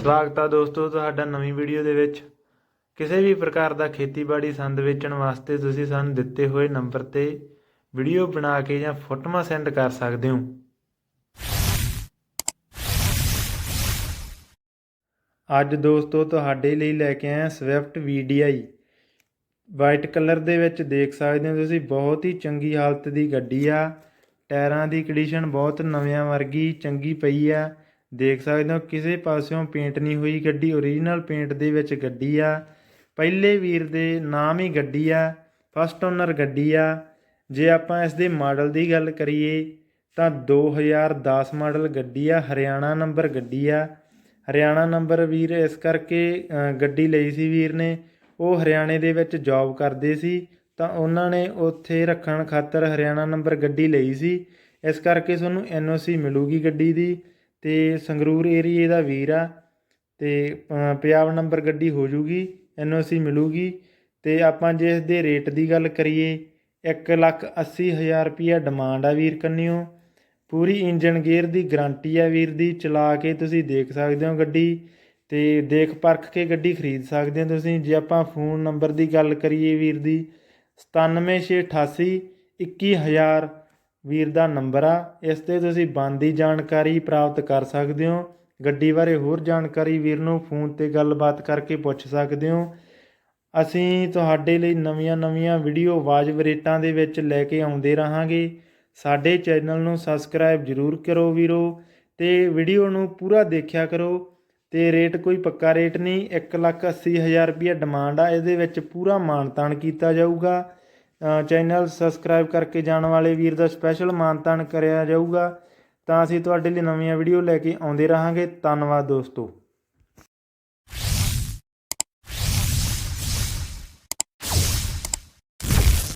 ਸਵਾਗਤ ਆ ਦੋਸਤੋ ਤੁਹਾਡਾ ਨਵੀਂ ਵੀਡੀਓ ਦੇ ਵਿੱਚ। ਕਿਸੇ ਵੀ ਪ੍ਰਕਾਰ ਦਾ ਖੇਤੀਬਾੜੀ ਸੰਦ ਵੇਚਣ ਵਾਸਤੇ ਤੁਸੀਂ ਸਾਨੂੰ ਦਿੱਤੇ ਹੋਏ ਨੰਬਰ ਤੇ ਵੀਡੀਓ ਬਣਾ ਕੇ ਜਾਂ ਫੋਟੋਆਂ ਸੈਂਡ ਕਰ ਸਕਦੇ ਹੋ। ਅੱਜ ਦੋਸਤੋ ਤੁਹਾਡੇ ਲਈ ਲੈ ਕੇ ਆਏ ਹਾਂ ਸਵਿਫਟ VDI ਵਾਈਟ ਕਲਰ ਦੇ ਵਿੱਚ ਦੇਖ ਸਕਦੇ ਹੋ ਤੁਸੀਂ, ਬਹੁਤ ਹੀ ਚੰਗੀ ਹਾਲਤ ਦੀ ਗੱਡੀ ਆ। ਟਾਇਰਾਂ ਦੀ ਕੰਡੀਸ਼ਨ ਬਹੁਤ ਨਵਿਆਂ ਵਰਗੀ, ਚੰਗੀ ਪਈ ਆ। ਦੇਖ ਸਕਦੇ ਹੋ, ਕਿਸੇ ਪਾਸਿਓਂ ਪੇਂਟ ਨਹੀਂ ਹੋਈ ਗੱਡੀ ਓਰੀਜਨਲ ਪੇਂਟ ਦੇ ਵਿੱਚ ਗੱਡੀ ਆ। ਪਹਿਲੇ ਵੀਰ ਦੇ ਨਾਮ ਹੀ ਗੱਡੀ ਆ ਫਸਟ ਓਨਰ ਗੱਡੀ ਆ। ਜੇ ਆਪਾਂ ਇਸ ਦੇ ਮਾਡਲ ਦੀ ਗੱਲ ਕਰੀਏ, ਤਾਂ 2010 ਮਾਡਲ ਗੱਡੀ ਆ, ਹਰਿਆਣਾ ਨੰਬਰ ਗੱਡੀ ਆ। ਹਰਿਆਣਾ ਨੰਬਰ ਵੀਰ ਇਸ ਕਰਕੇ ਗੱਡੀ ਲਈ ਸੀ ਵੀਰ ਨੇ। ਉਹ ਹਰਿਆਣੇ ਦੇ ਵਿੱਚ ਜੌਬ ਕਰਦੇ ਸੀ, ਤਾਂ ਉਹਨਾਂ ਨੇ ਉੱਥੇ ਰੱਖਣ ਖਾਤਰ ਹਰਿਆਣਾ ਨੰਬਰ ਗੱਡੀ ਲਈ ਸੀ। ਇਸ ਕਰਕੇ ਤੁਹਾਨੂੰ ਐਨਓਸੀ ਮਿਲੂਗੀ ਗੱਡੀ ਦੀ। ਅਤੇ ਸੰਗਰੂਰ ਏਰੀਏ ਦਾ ਵੀਰ ਆ ਅਤੇ ਅ, ਪੰਜਾਬ ਨੰਬਰ ਗੱਡੀ ਹੋ ਜੂਗੀ ਸੀ ਮਿਲੂਗੀ ਅਤੇ ਆਪਾਂ ਜੇ ਇਸ ਦੇ ਰੇਟ ਦੀ ਗੱਲ ਕਰੀਏ ਇੱਕ ਲੱਖ ਅੱਸੀ ਹਜ਼ਾਰ ਰੁਪਈਆ ਡਿਮਾਂਡ ਆ ਵੀਰ ਕੰਨਿਓ। ਪੂਰੀ ਇੰਜਨ ਗੇਅਰ ਦੀ ਗਾਰੰਟੀ ਆ ਵੀਰ ਦੀ ਚਲਾ ਕੇ ਤੁਸੀਂ ਦੇਖ ਸਕਦੇ ਹੋ ਗੱਡੀ ਤੇ ਦੇਖ ਪਰਖ ਕੇ ਗੱਡੀ ਖਰੀਦ ਸਕਦੇ ਹੋ ਤੁਸੀਂ। ਜੇ ਆਪਾਂ ਫੋਨ ਨੰਬਰ ਦੀ ਗੱਲ ਕਰੀਏ ਵੀਰ ਦੀ 97688 21000 ਵੀਰ ਦਾ ਨੰਬਰ ਆ, ਇਸ ਤੇ ਤੁਸੀਂ ਬੰਦੀ ਜਾਣਕਾਰੀ ਪ੍ਰਾਪਤ ਕਰ ਸਕਦੇ ਹੋ। ਗੱਡੀ ਬਾਰੇ ਹੋਰ ਜਾਣਕਾਰੀ ਵੀਰ ਨੂੰ ਫੋਨ ਤੇ ਗੱਲਬਾਤ ਕਰਕੇ ਪੁੱਛ ਸਕਦੇ ਹੋ। ਅਸੀਂ ਤੁਹਾਡੇ ਲਈ ਨਵੀਆਂ-ਨਵੀਆਂ ਵੀਡੀਓ ਵਾਜਬ ਰੇਟਾਂ ਦੇ ਵਿੱਚ ਲੈ ਕੇ ਆਉਂਦੇ ਰਹਾਂਗੇ। ਸਾਡੇ ਚੈਨਲ ਨੂੰ ਸਬਸਕ੍ਰਾਈਬ ਜ਼ਰੂਰ ਕਰੋ ਵੀਰੋ ਤੇ ਵੀਡੀਓ ਨੂੰ ਪੂਰਾ ਦੇਖਿਆ ਕਰੋ ਤੇ ਰੇਟ ਕੋਈ ਪੱਕਾ ਰੇਟ ਨਹੀਂ 180000 ਰੁਪਏ ਡਿਮਾਂਡ ਆ, ਇਹਦੇ ਵਿੱਚ ਪੂਰਾ ਮਾਨਤਾਨ ਕੀਤਾ ਜਾਊਗਾ। ਚੈਨਲ ਸਬਸਕ੍ਰਾਈਬ ਕਰਕੇ ਜਾਣ ਵਾਲੇ ਵੀਰ ਦਾ ਸਪੈਸ਼ਲ ਮਾਨਤਾਨ ਕਰਿਆ ਜਾਊਗਾ। ਤਾਂ ਅਸੀਂ ਤੁਹਾਡੇ ਲਈ ਨਵੀਆਂ ਵੀਡੀਓ ਲੈ ਕੇ ਆਉਂਦੇ ਰਹਾਂਗੇ। ਧੰਨਵਾਦ ਦੋਸਤੋ।